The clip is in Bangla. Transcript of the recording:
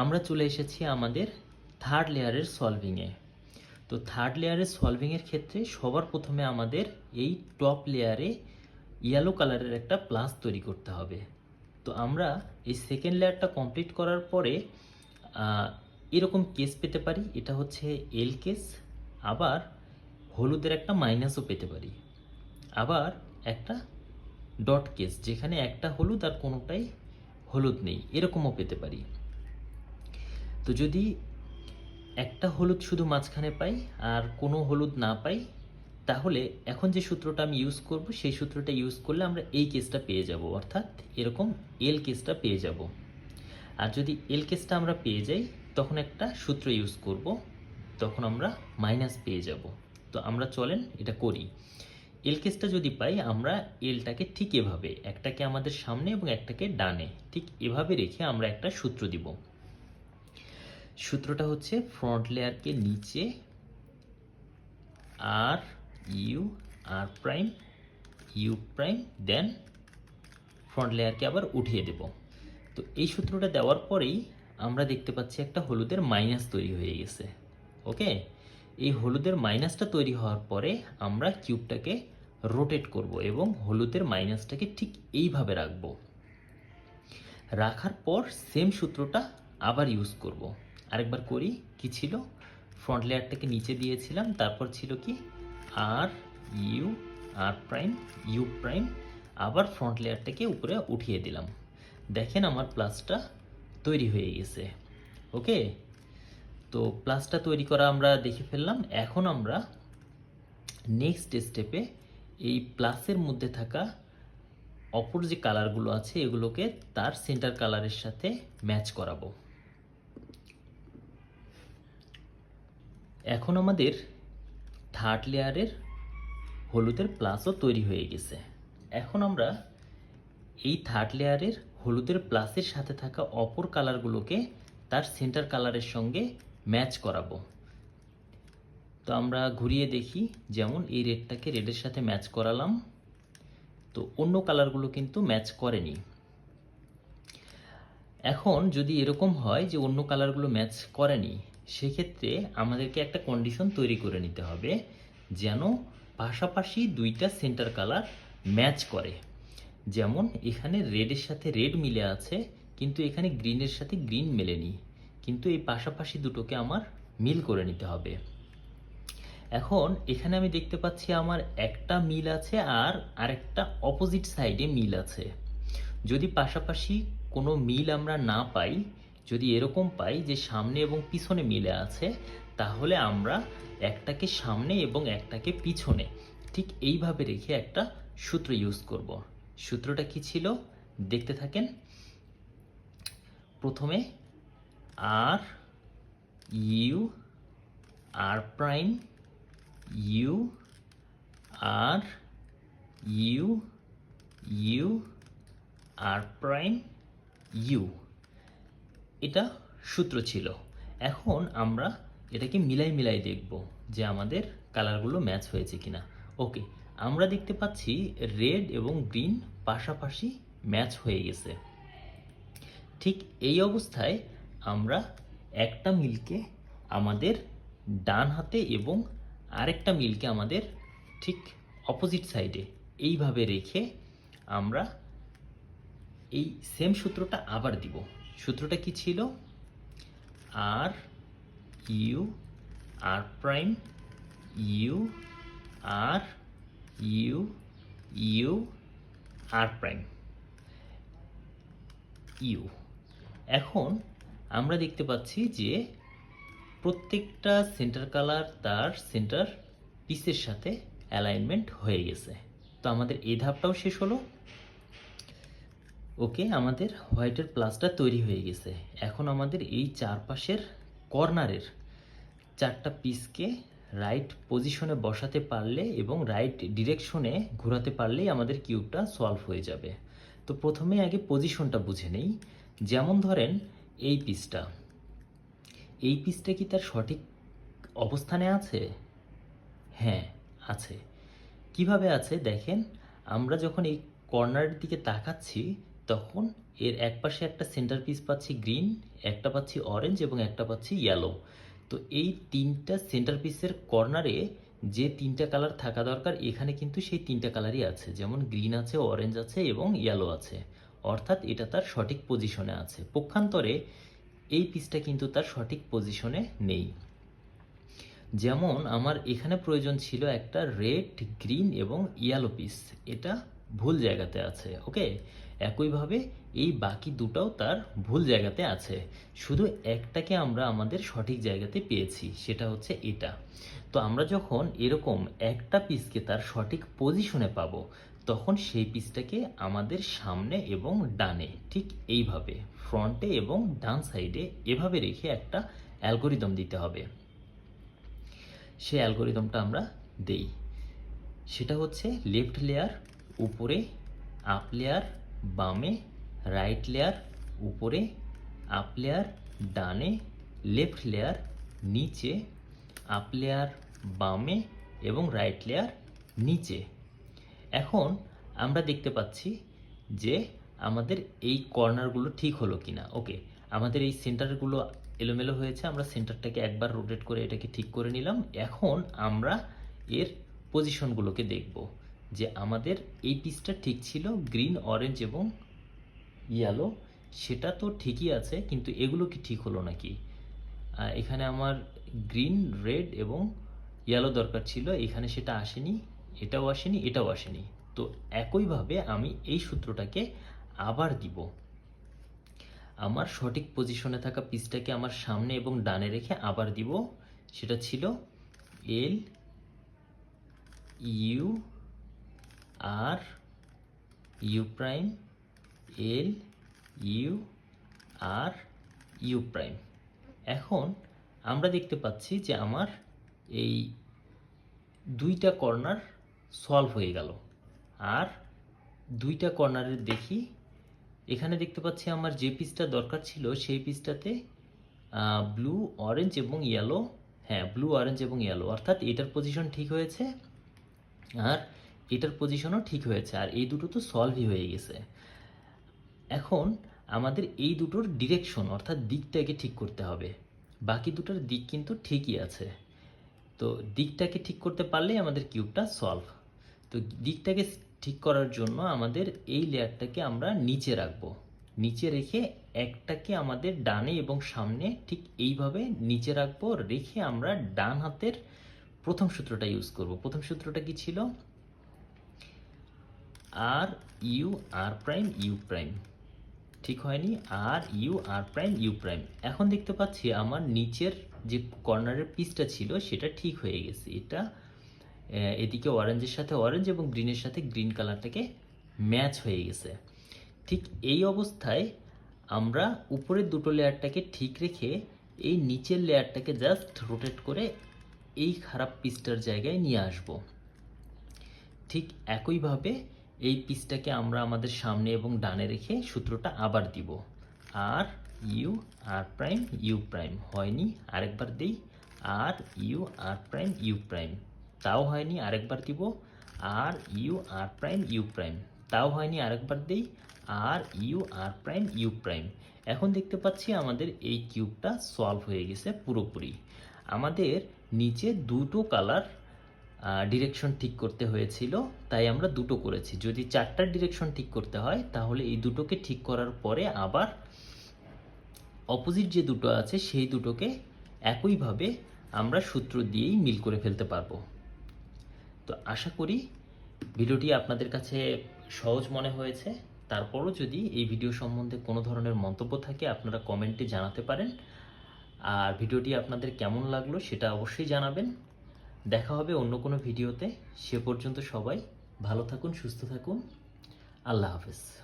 আমরা চলে এসেছি আমাদের থার্ড লেয়ারের সলভিংয়ে তো থার্ড লেয়ারের সলভিংয়ের ক্ষেত্রে সবার প্রথমে আমাদের এই টপ লেয়ারে ইয়েলো কালারের একটা প্লাস তৈরি করতে হবে। তো আমরা এই সেকেন্ড লেয়ারটা কমপ্লিট করার পরে এরকম কেস পেতে পারি। এটা হচ্ছে এল কেস আবার হলুদের একটা মাইনাসও পেতে পারি। আবার একটা ডট কেস যেখানে একটা হলুদ আর কোনোটাই হলুদ নেই, এরকমও পেতে পারি। তো যদি একটা হলুদ শুধু মাঝখানে পাই আর কোনো হলুদ না পাই, তাহলে এখন যে সূত্রটা আমি ইউজ করব, সেই সূত্রটা ইউজ করলে আমরা এই কেসটা পেয়ে যাব। অর্থাৎ এরকম এল কেসটা পেয়ে যাব। আর যদি এল কেসটা আমরা পেয়ে যাই, তখন একটা সূত্র ইউজ করব, তখন আমরা মাইনাস পেয়ে যাব। তো আমরা চলেন এটা করি। এল কেসটা যদি পাই, আমরা এলটাকে ঠিক এভাবে, একটাকে আমাদের সামনে এবং একটাকে ডানে, ঠিক এভাবে রেখে আমরা একটা সূত্র দিব। সূত্রটা হচ্ছে ফ্রন্ট লেয়ারকে নিচে R U R prime U prime then front লেয়ারকে আবার উঠিয়ে দেব। তো এই সূত্রটা দেওয়ার পরেই আমরা দেখতে পাচ্ছি একটা হলুদের মাইনাস তৈরি হয়ে গেছে ওকে এই হলুদের মাইনাসটা তৈরি হওয়ার পরে আমরা কিউবটাকে রোটেট করব এবং হলুদের মাইনাসটাকে ঠিক এইভাবে রাখব। রাখার পর সেম সূত্রটা আবার ইউজ করব। আরেকবার করি, কি ছিল? ফ্রন্ট লেয়ারটাকে নিচে দিয়েছিলাম, তারপর ছিল কি? R U R prime U prime আবার ফ্রন্ট লেয়ারটাকে উপরে উঠিয়ে দিলাম। দেখেন আমার প্লাসটা তৈরি হয়ে গেছে। ওকে তো প্লাসটা তৈরি করা আমরা দেখে ফেললাম। এখন আমরা নেক্সট স্টেপে এই প্লাসের মধ্যে থাকা অপর যে কালারগুলো আছে, এগুলোকে তার সেন্টার কালারের সাথে ম্যাচ করাবো। এখন আমাদের থার্ড লেয়ারের হলুদের প্লাসও তৈরি হয়ে গেছে। এখন আমরা এই থার্ড লেয়ারের হলুদের প্লাসের সাথে থাকা অপর কালারগুলোকে তার সেন্টার কালারের সঙ্গে ম্যাচ করাবো। তো আমরা ঘুরিয়ে দেখি, যেমন এই রেডটাকে রেডের সাথে ম্যাচ করালাম। তো অন্য কালারগুলো কিন্তু ম্যাচ করেনি। এখন যদি এরকম হয় যে অন্য কালারগুলো ম্যাচ করেনি সেক্ষেত্রে আমাদেরকে একটা কন্ডিশন তৈরি করে নিতে হবে যেন পাশাপাশি দুইটা সেন্টার কালার ম্যাচ করে। যেমন এখানে রেডের সাথে রেড মিলে আছে, কিন্তু এখানে গ্রিনের সাথে গ্রিন মেলেনি। কিন্তু এই পাশাপাশি দুটোকে আমার মিল করে নিতে হবে। এখন এখানে আমি দেখতে পাচ্ছি আমার একটা মিল আছে আর আরেকটা অপোজিট সাইডে মিল আছে। যদি পাশাপাশি কোনো মিল আমরা না পাই যদি এরকম পাই যে সামনে এবং পিছনে মিলে আছে, তাহলে আমরা একটাকে সামনে এবং একটাকে পিছনে ঠিক এইভাবে রেখে একটা সূত্র ইউজ করব। সূত্রটা কি ছিল? দেখতে থাকেন। প্রথমে R U R prime U R U U R prime U এটা সূত্র ছিল। এখন আমরা এটাকে মিলাই মিলাই দেখব যে আমাদের কালারগুলো ম্যাচ হয়েছে কিনা। ওকে, আমরা দেখতে পাচ্ছি রেড এবং গ্রিন পাশাপাশি ম্যাচ হয়ে গেছে। ঠিক এই অবস্থায় আমরা একটা মিলকে আমাদের ডান হাতে এবং আরেকটা মিলকে আমাদের ঠিক অপোজিট সাইডে এইভাবে রেখে আমরা এই সেম সূত্রটা আবার দিব। সূত্রটা কি ছিল? R U R prime U R U U R prime U এখন আমরা দেখতে পাচ্ছি যে প্রত্যেকটা সেন্টার কালার তার সেন্টার পিসের সাথে অ্যালাইনমেন্ট হয়ে গেছে। তো আমাদের এই ধাপটাও শেষ হলো। ওকে, আমাদের হোয়াইটের প্লাসটা তৈরি হয়ে গেছে। এখন আমাদের এই চারপাশের কর্নারের চারটা পিসকে রাইট পজিশনে বসাতে পারলে এবং রাইট ডিরেকশনে ঘোরাতে পারলেই আমাদের কিউবটা সলভ হয়ে যাবে। তো প্রথমে আগে পজিশনটা বুঝে নেই। যেমন ধরেন, এই পিসটা। এই পিসটা কি তার সঠিক অবস্থানে আছে? হ্যাঁ আছে। কীভাবে আছে? দেখেন, আমরা যখন এই কর্নারের দিকে তাকাচ্ছি তখন এর এক পাশে একটা সেন্টার পিস পাচ্ছি গ্রিন একটা পাচ্ছি অরেঞ্জ এবং একটা পাচ্ছি ইয়েলো তো এই তিনটা সেন্টার পিসের কর্নারে যে তিনটা কালার থাকা দরকার, এখানে কিন্তু সেই তিনটা কালারই আছে। যেমন গ্রিন আছে অরেঞ্জ আছে এবং ইয়েলো আছে। অর্থাৎ এটা তার সঠিক পজিশনে আছে। পক্ষান্তরে এই পিসটা কিন্তু তার সঠিক পজিশনে নেই। যেমন আমার এখানে প্রয়োজন ছিল একটা রেড গ্রিন এবং ইয়েলো পিস এটা ভুল জায়গাতে আছে ওকে একইভাবে এই বাকি দুটাও তার ভুল জায়গাতে আছে। শুধু একটাকে আমরা আমাদের সঠিক জায়গাতে পেয়েছি, সেটা হচ্ছে এটা। তো আমরা যখন এরকম একটা পিসকে তার সঠিক পজিশনে পাবো, তখন সেই পিসটাকে আমাদের সামনে এবং ডানে, ঠিক এইভাবে ফ্রন্টে এবং ডান সাইডে এভাবে রেখে একটা অ্যালগোরিদম দিতে হবে। সেই অ্যালগোরিদমটা আমরা দেই। সেটা হচ্ছে লেফট লেয়ার উপরে আপ লেয়ার বামে রাইট লেয়ার উপরে আপ লেয়ার ডানে লেফট লেয়ার নিচে আপ লেয়ার বামে এবং রাইট লেয়ার নিচে। এখন আমরা দেখতে পাচ্ছি যে আমাদের এই কর্নারগুলো ঠিক হলো কিনা। ওকে আমাদের এই সেন্টারগুলো এলোমেলো হয়েছে, আমরা সেন্টারটাকে একবার রোটেট করে এটাকে ঠিক করে নিলাম। এখন আমরা এর পজিশনগুলোকে দেখব। যে আমাদের এই পিসটা ঠিক ছিল গ্রিন অরেঞ্জ এবং ইয়েলো সেটা তো ঠিকই আছে, কিন্তু এগুলো কি ঠিক হলো নাকি? এখানে আমার গ্রিন রেড এবং ইয়েলো দরকার ছিল, এখানে সেটা আসেনি, এটাও আসেনি এটাও আসেনি। তো একইভাবে আমি এই সূত্রটাকে আবার দিব। আমার সঠিক পজিশনে থাকা পিসটাকে আমার সামনে এবং ডানে রেখে আবার দিব। সেটা ছিল L U R U prime, L, U, R U prime. এখন আমরা দেখতে পাচ্ছি যে আমার এই দুইটা কর্নার সলভ হয়ে গেল। আর দুইটা কর্নারের দেখি, এখানে দেখতে পাচ্ছি আমার যে পিসটা দরকার ছিল সেই পিসটাতে ব্লু, অরেঞ্জ এবং ইয়েলো হ্যাঁ ব্লু, অরেঞ্জ এবং ইয়েলো। অর্থাৎ এটার পজিশন ঠিক হয়েছে। আর এটার পজিশনও ঠিক হয়েছে আর এই দুটো তো সলভই হয়ে গেছে। এখন আমাদের এই দুটোর ডিরেকশন অর্থাৎ দিকটাকে ঠিক করতে হবে। বাকি দুটোর দিক কিন্তু ঠিকই আছে। তো দিকটাকে ঠিক করতে পারলেই আমাদের কিউবটা সলভ তো দিকটাকে ঠিক করার জন্য আমাদের এই লেয়ারটাকে আমরা নিচে রাখব। নিচে রেখে একটাকে আমাদের ডানে এবং সামনে ঠিক এইভাবে নিচে রাখব। রেখে আমরা ডান হাতের প্রথম সূত্রটা ইউজ করব। প্রথম সূত্রটা কি ছিল? R U R prime, U prime. ঠিক হয়নি? R U R prime, U prime. এখন দেখতে পাচ্ছি আমার নিচের যে কর্নারের পিসটা ছিল, সেটা ঠিক হয়ে গেছে। এটা এদিকে অরেঞ্জের সাথে অরেঞ্জ এবং গ্রিনের সাথে গ্রিন কালারটাকে ম্যাচ হয়ে গেছে। ঠিক এই অবস্থায় আমরা উপরের দুটো লেয়ারটাকে ঠিক রেখে এই নিচের লেয়ারটাকে জাস্ট রোটেট করে এই খারাপ পিসটার জায়গায় নিয়ে আসব। ঠিক একইভাবে এই পিসটাকে আমরা আমাদের সামনে এবং ডানে রেখে সূত্রটা আবার দিব। R, U, R prime, U prime. হয়নি, আরেকবার দিই। R, U, R prime, U prime. তাও হয়নি, আরেকবার দিব। R, U, R prime, U prime. তাও হয়নি, আরেকবার দিই। R, U, R prime, U prime. এখন দেখতে পাচ্ছি আমাদের এই কিউবটা সলভ হয়ে গেছে পুরোপুরি। আমাদের নিচে দুটো কালার ডিরেকশন ঠিক করতে হয়েছিল, তাই আমরা দুটো করেছি। যদি চারটার ডিরেকশন ঠিক করতে হয়, তাহলে এই দুটোকে ঠিক করার পরে আবার অপোজিট যে দুটো আছে, সেই দুটোকে একইভাবে আমরা সূত্র দিয়েই মিল করে ফেলতে পারব। তো আশা করি ভিডিওটি আপনাদের কাছে সহজ মনে হয়েছে। তারপরও যদি এই ভিডিও সম্বন্ধে কোনো ধরনের মন্তব্য থাকে, আপনারা কমেন্টে জানাতে পারেন। আর ভিডিওটি আপনাদের কেমন লাগল, সেটা অবশ্যই জানাবেন। দেখা হবে অন্য কোনো ভিডিওতে। সে পর্যন্ত সবাই ভালো থাকুন সুস্থ থাকুন। আল্লাহ হাফেজ।